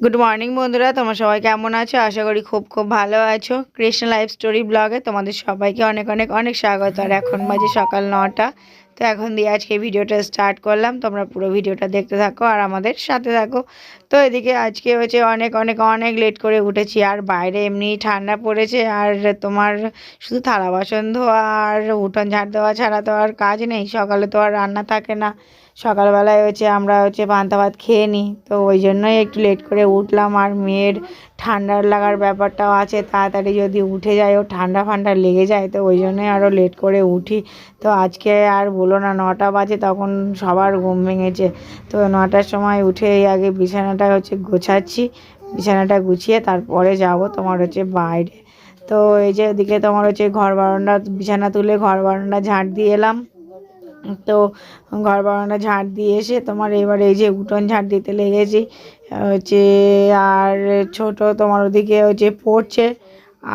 Good morning বন্ধুরা। তোমরা সবাই কেমন আছো? আশা করি খুব খুব ভালো আছো। কৃষ্ণ লাইফ স্টোরি ব্লগে তোমাদের সবাইকে অনেক অনেক অনেক স্বাগত। আর এখন বাজে সকাল নটা। তো এখন দিয়ে আজকে ভিডিওটা স্টার্ট করলাম। তোমরা পুরো ভিডিওটা দেখতে থাকো আর আমাদের সাথে থাকো। তো এদিকে আজকে হচ্ছে অনেক অনেক অনেক লেট করে উঠেছি। আর বাইরে এমনি ঠান্ডা পড়েছে। আর তোমার শুধু থালা বাসন ধোয়া আর উঠোন ঝাড় দেওয়া ছাড়া তো আর কাজ নেই। সকালে তো আর রান্না থাকে না। সকালবেলায় হচ্ছে আমরা হচ্ছে পান্তা ভাত খেয়ে নিই। তো ওই জন্যই একটু লেট করে উঠলাম। আর মেয়ের ঠান্ডার লাগার ব্যাপারটাও আছে। তাড়াতাড়ি যদি উঠে যায়, ও ঠান্ডা ফান্ডা লেগে যায়, তো ওই জন্যই আরও লেট করে উঠি। তো আজকে আর বলো না, নটা বাজে তখন সবার ঘুম ভেঙেছে। তো নটার সময় উঠে আগে বিছানাটা হচ্ছে গোছাচ্ছি, বিছানাটা গুছিয়ে তারপরে যাব তোমার হচ্ছে বাইরে। তো এই যে এদিকে তোমার হচ্ছে ঘর বারান্দা, বিছানা তুলে ঘর বারান্দা ঝাঁট দিয়ে এলাম। তো ঘর বারান্দা ঝাঁট দিয়ে এসে তোমার এবার এই যে উঠোন ঝাঁট দিতে লেগেছি। হচ্ছে আর ছোট তোমার ওদিকে হচ্ছে পড়ছে।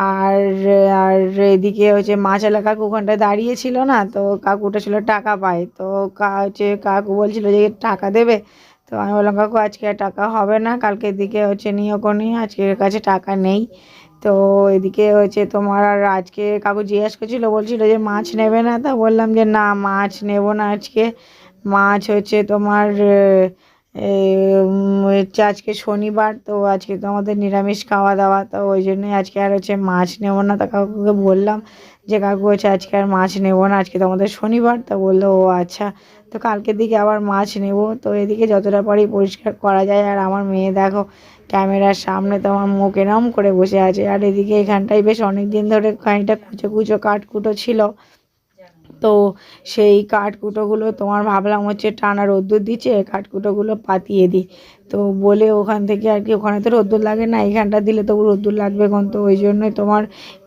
আর আর এদিকে হচ্ছে মাছ মাছালা কাকু ওখানটায় দাঁড়িয়েছিল না, তো কাকুটা ছিল টাকা পায়। তো কা হচ্ছে কাকু বলছিল যে টাকা দেবে, তো আমি বললাম, কাকু, আজকে আর টাকা হবে না, কালকের দিকে হচ্ছে নিও কোনি আজকের কাছে টাকা নেই। তো এদিকে হচ্ছে তোমার আর আজকে কাকু জিজ্ঞেস করছিল, বলছিল যে মাছ নেবে না, তা বললাম যে না, মাছ নেব না আজকে। মাছ হচ্ছে তোমার হচ্ছে আজকে শনিবার, তো আজকে তো আমাদের নিরামিষ খাওয়া দাওয়া, তো ওই জন্যই আজকে আর হচ্ছে মাছ নেব না। তা কাকুকে বললাম যে, কাকু হচ্ছে আজকে আর মাছ নেব না, আজকে তো আমাদের শনিবার। তো বলল, ও আচ্ছা তো কালকের দিকে আবার মাছ নেব। তো এদিকে যতটা পারি পরিষ্কার করা যায়। আর আমার মেয়ে দেখো, ক্যামেরার সামনে তো আমার মুখ এরম করে বসে আছে। আর এদিকে এখানটায় বেশ অনেক দিন ধরে খানিকটা কুচো কুচো কাঠকুটো ছিল। তো সেই কাঠকুটোগুলো তোমার ভাবলাম হচ্ছে টানা রোদ্দুর দিচ্ছে, কাঠকুটোগুলো পাতিয়ে দিই। তো বলে ওখান থেকে আর কি, ওখানে তো রোদ্দুর লাগে না এখানটা দিলে তবু রোদ্দুর লাগবে কোন তো, ওই জন্যই তোমার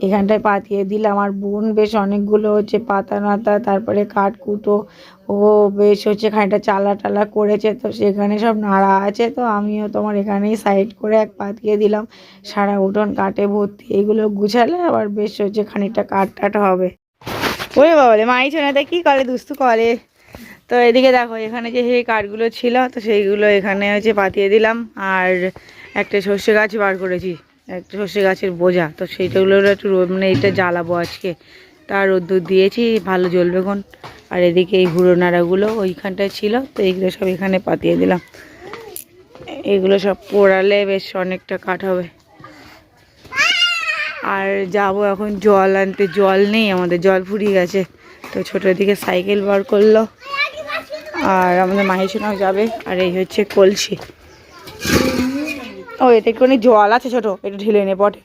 এখানটায় পাতিয়ে দিলাম। আর বোন বেশ অনেকগুলো হচ্ছে পাতা নাতা, তারপরে কাঠকুটো, ও বেশ হচ্ছে খানিকটা চালা টালা করেছে, তো সেখানে সব নাড়া আছে, তো আমিও তোমার এখানেই সাইড করে এক পাতিয়ে দিলাম। সারা উঠোন কাঠে ভর্তি এগুলো গুছালে আবার বেশ হচ্ছে খানিকটা কাঠ টাট হবে। ওরে বাবা মাই ছোনাতে কি করে, দুস্তু করে? তো এদিকে দেখো, এখানে যে সেই কাঠগুলো ছিল, তো সেইগুলো এখানে হচ্ছে পাতিয়ে দিলাম, আর একটা সর্ষে গাছ বার করেছি, একটা সর্ষে গাছের বোঝা, তো সেইটাগুলো একটু মানে এটা জ্বালাবো আজকে। তার রোদ্দুর দিয়েছি, ভালো জ্বলবে কোন আর এদিকে এই হুড়ো নাড়াগুলো ওইখানটায় ছিল, তো এইগুলো সব এখানে পাতিয়ে দিলাম। এগুলো সব পোড়ালে বেশ অনেকটা কাঠ হবে। আর যাব এখন জল আনতে। জল নেই, আমাদের জল ফুরিয়ে গেছে। তো ছোটোর দিকে সাইকেল বার করল। আর আমাদের মাহিসোনাও যাবে। আর এই হচ্ছে কলসি। ও এতে একটুখানি জল আছে ছোট? একটু ঢেলে নে পটে।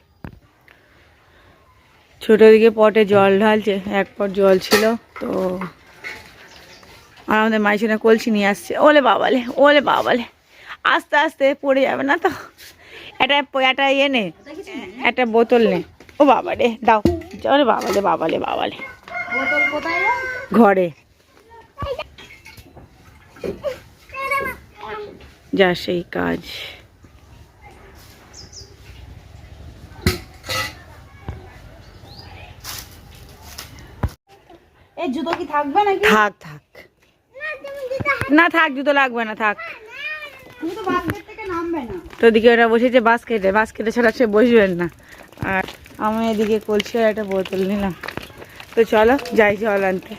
ছোটো দিকে পটে জল ঢালছে। এক পট জল ছিল, তো আর আমাদের মাইসোনা কলসি নিয়ে আসছে। ওলে বাবালে ওলে বাবালে। আস্তে আস্তে পড়ে যাবে না তো? একটা একটা ইয়ে নে। একটা বোতল নে। ও বাবা রে দাও। ওরে বাবালে বাবালে বাবালে ঘরে। যা সেই কাজ। এই জুতো কি থাকবে নাকি? থাক থাক। না থাক জুতো লাগবে না থাক। তুমি তো তো ওদিকে ওরা বসেছে বাস্কেটে বাস্কেটে ছাড়া সে বসবেন না। আর আমি এদিকে কলসি আর একটা বোতল নিলাম। তো চলো, যাই জল আনতে।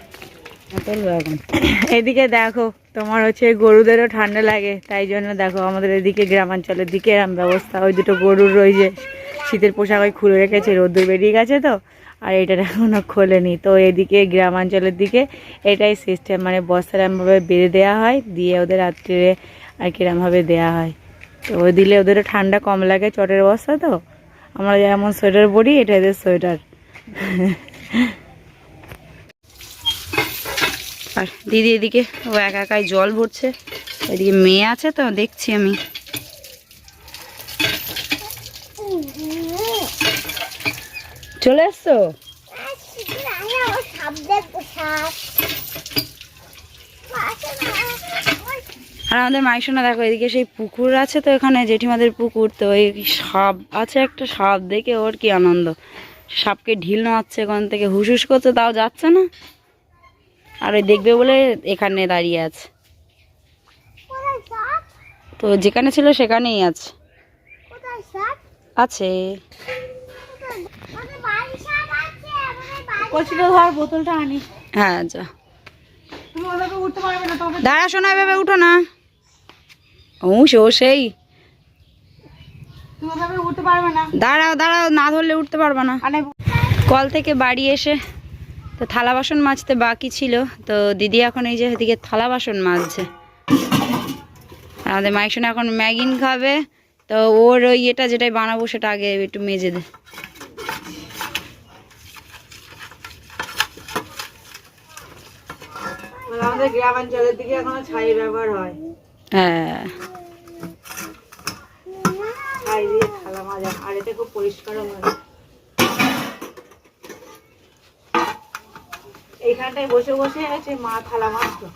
এদিকে দেখো, তোমার হচ্ছে গরুদেরও ঠান্ডা লাগে, তাই জন্য দেখো আমাদের এদিকে গ্রামাঞ্চলের দিকে এরম ব্যবস্থা। ওই দুটো গরুর রয়েছে, শীতের পোশাক ওই খুলে রেখেছে, রোদ্দুর বেরিয়ে গেছে তো, আর এটা এখনও খোলেনি। তো এদিকে গ্রামাঞ্চলের দিকে এটাই সিস্টেম মানে বস্তার এমনভাবে বেঁধে দেওয়া হয়, দিয়ে ওদের রাত্রিরে আর কিরমভাবে দেওয়া হয়। তো দিলে ওদেরও ঠান্ডা কম লাগে, চটের বস্তা তো। আমরা যেমন সোয়েটার পরি, এটা এদের সোয়েটার। আর দিদি এদিকে, ও একা একাই জল ভরছে। এদিকে মেয়ে আছে তো, দেখছি আমি। চলে এসছো? আর আমাদের মাইশোনা দেখো এদিকে সেই পুকুর আছে তো এখানে জেঠিমাদের পুকুর তো এই সাপ আছে একটা সাপ দেখে ওর কি আনন্দ। সাপকে ঢিল নাচ্ছে ওখান থেকে হুসুস করছে তাও যাচ্ছে না। আর ওই দেখবে বলে এখানে দাঁড়িয়ে আছে। তো যেখানে ছিল সেখানেই আছে। আছে। ধর বোতলটা আনি হ্যাঁ যা। দাঁড়া শোনা ভেবে উঠো না। ও সে সেই। না। দাঁড়াও দাঁড়াও না ধরলে উঠতে পারবা না। কল থেকে বাড়ি এসে তো থালা বাসন মাজতে বাকি ছিল তো দিদি এখন এই যে এদিকে থালা বাসন মাজছে। আমাদের মাইক এখন ম্যাগিন খাবে তো ওর ওই এটা যেটাই বানাবো সেটা আগে একটু মেজে দে। আমাদের গ্রামাঞ্চলের দিকে এখনও ছাই ব্যবহার হয়। হ্যাঁ। এইখানটায় বসে বসে আছে মা থালা মাজতো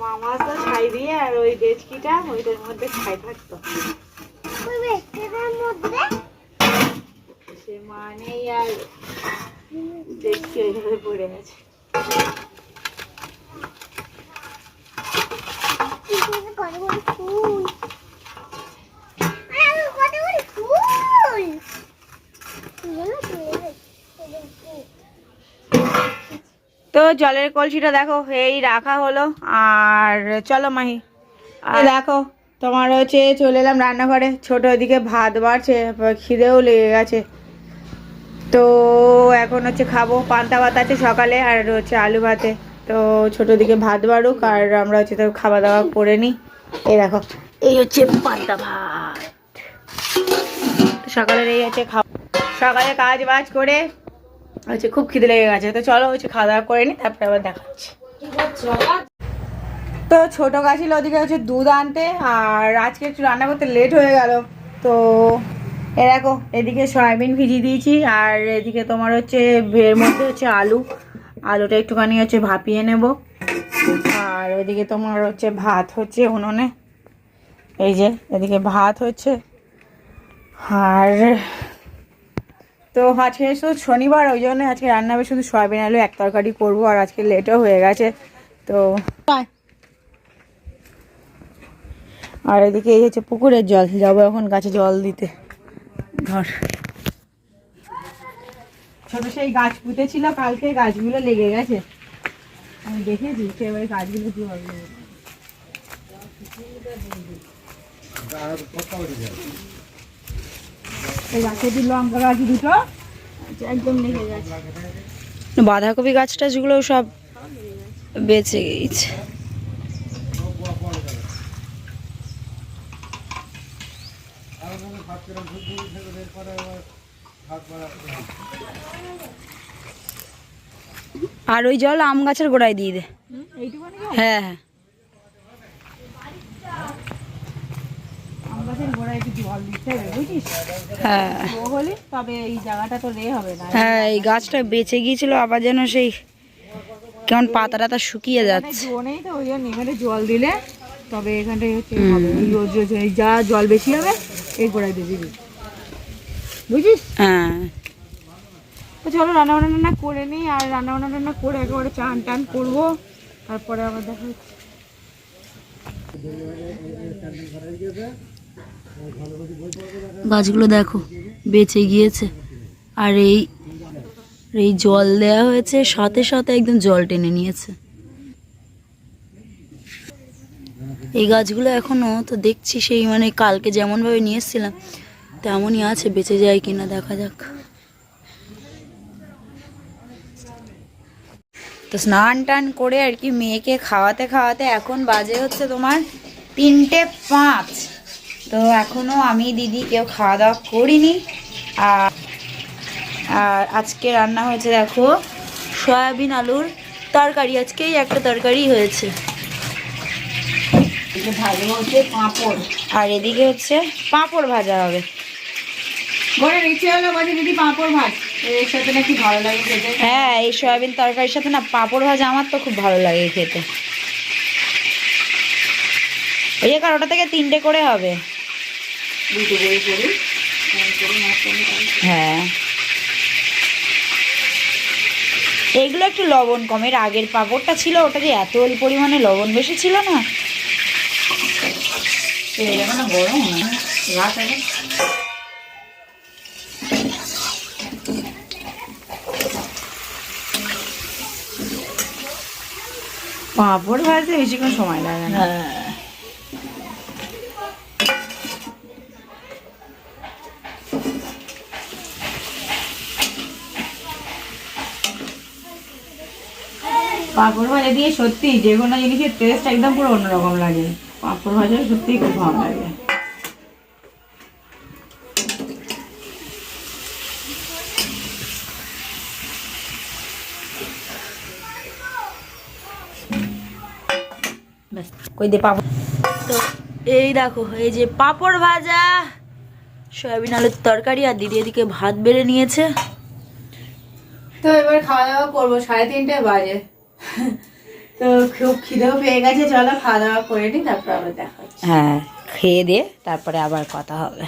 মা মাজতো ছাই দিয়ে আর ওই ডেচকিটা ওইটার মধ্যে ছাই থাকতো। সে মা নেই আর ডেচকি ওইভাবে পড়ে আছে তো জলের কলসিটা দেখো এই রাখা হলো। আর চলো মাহি আর দেখো তোমার হচ্ছে চলে এলাম রান্নাঘরে। ছোট ওদিকে ভাত বাড়ছে খিদেও লেগে গেছে। তো এখন হচ্ছে খাব। পান্তা ভাত আছে সকালে আর হচ্ছে আলু ভাতে। তো ছোট দিকে ভাত বাড়ুক আর আমরা হচ্ছে তো খাওয়া দাওয়া করে নিই। এই দেখো, এই হচ্ছে পান্তা ভাত। সকালের এই হচ্ছে খাওয়া, সকালে কাজ বাজ করে হচ্ছে খুব খিদে লেগে গেছে। তো চলো হচ্ছে খাওয়া দাওয়া করে নিই, তারপরে আবার দেখাচ্ছি। তো ছোট গাছিল ওদিকে হচ্ছে দুধ আনতে, আর আজকে একটু রান্না করতে লেট হয়ে গেল। তো এ দেখো, এদিকে সয়াবিন ভিজিয়ে দিয়েছি, আর এদিকে তোমার হচ্ছে এর মধ্যে হচ্ছে আলু। আলুটা একটুখানি হচ্ছে ভাপিয়ে নেব। ওইদিকে তোমার হচ্ছে ভাত হচ্ছে উনুনে। এই যে এদিকে ভাত হচ্ছে। আর তো আজকে শুধু শনিবার ওই জন্য আজকে রান্না হবে শুধু সয়াবিন আলু এক তরকারি করব আর আজকে লেটও হয়ে গেছে। তো আর এদিকে এই হচ্ছে পুকুরের জল যাব এখন গাছে জল দিতে। ধর। ছোট সেই গাছ পুঁতেছিল কালকে গাছগুলো লেগে গেছে। আমি দেখেছি সেবারে গাছগুলো কি হবে। এই গাছে যে লঙ্কা গাছ দুটো একদম লেগে গেছে। বাঁধাকপি গাছ টাছগুলো সব বেঁচে গেছে। আর ওই জল আম গাছের গোড়ায় দিয়ে দে। হ্যাঁ হ্যাঁ। আম গাছের গোড়ায় একটু জল দিতে হবে বুঝিস হ্যাঁ। ও তবে এই জায়গাটা তো রে হবে হ্যাঁ এই গাছটা বেঁচে গিয়েছিল আবার যেন সেই কেমন পাতা টাতা শুকিয়ে যাচ্ছে। জল দিলে তবে এখানটায় হচ্ছে যা জল বেশি হবে এই গোড়ায় দিয়ে দিবি বুঝিস হ্যাঁ। তো চলো রান্না বান্না টান্না করে নিই, আর রান্না বান্না টান্না করে একেবারে চান টান করব। তারপরে আবার দেখা হচ্ছে। গাছগুলো দেখো, বেঁচে গিয়েছে। আর এই এই জল দেয়া হয়েছে, সাথে সাথে একদম জল টেনে নিয়েছে। এই গাছগুলো এখনও, তো দেখছি সেই মানে কালকে যেমনভাবে নিয়ে এসেছিলাম, তেমনই আছে, বেঁচে যায় কিনা দেখা যাক। তো স্নান টান করে আর কি মেয়েকে খাওয়াতে খাওয়াতে এখন বাজে হচ্ছে তোমার তিনটে পাঁচ। তো এখনও আমি দিদি কেউ খাওয়া দাওয়া করিনি। আর আর আজকে রান্না হয়েছে দেখো সয়াবিন আলুর তরকারি। আজকেই একটা তরকারি হয়েছে। পাঁপড়। আর এদিকে হচ্ছে পাঁপড় ভাজা হবে। হলো বলছে দিদি পাঁপড় ভাজ। এর সাথে নাকি ভালো লাগে খেতে? হ্যাঁ এই সয়াবিন তরকারির সাথে না পাঁপড় ভাজা আমার তো খুব ভালো লাগে খেতে। ওই যে কারোটা থেকে তিনটে করে হবে। দুটো বই করি। হ্যাঁ। এইগুলো একটু লবণ কম। এর আগের পাঁপড়টা ছিল ওটা যে এত পরিমাণে লবণ বেশি ছিল না। গরম না? রাখ পাঁপড় ভাজতে বেশিক্ষণ সময় লাগে না। পাঁপড় ভাজা দিয়ে সত্যি যে কোনো জিনিসের টেস্ট একদম পুরো অন্যরকম লাগে। পাঁপড় ভাজা সত্যিই খুব ভালো লাগে। কই দে পাপড়। তো এই দেখো এই যে পাপড় ভাজা। সয়াবিন আলুর তরকারি আর দিদি এদিকে ভাত বেড়ে নিয়েছে। তো এবার খাওয়া দাওয়া করব সাড়ে তিনটে বাজে। তো খুব খিদেও পেয়ে গেছে চলো খাওয়া দাওয়া করে নি তারপর আবার দেখা হ্যাঁ খেয়ে দিয়ে তারপরে আবার কথা হবে।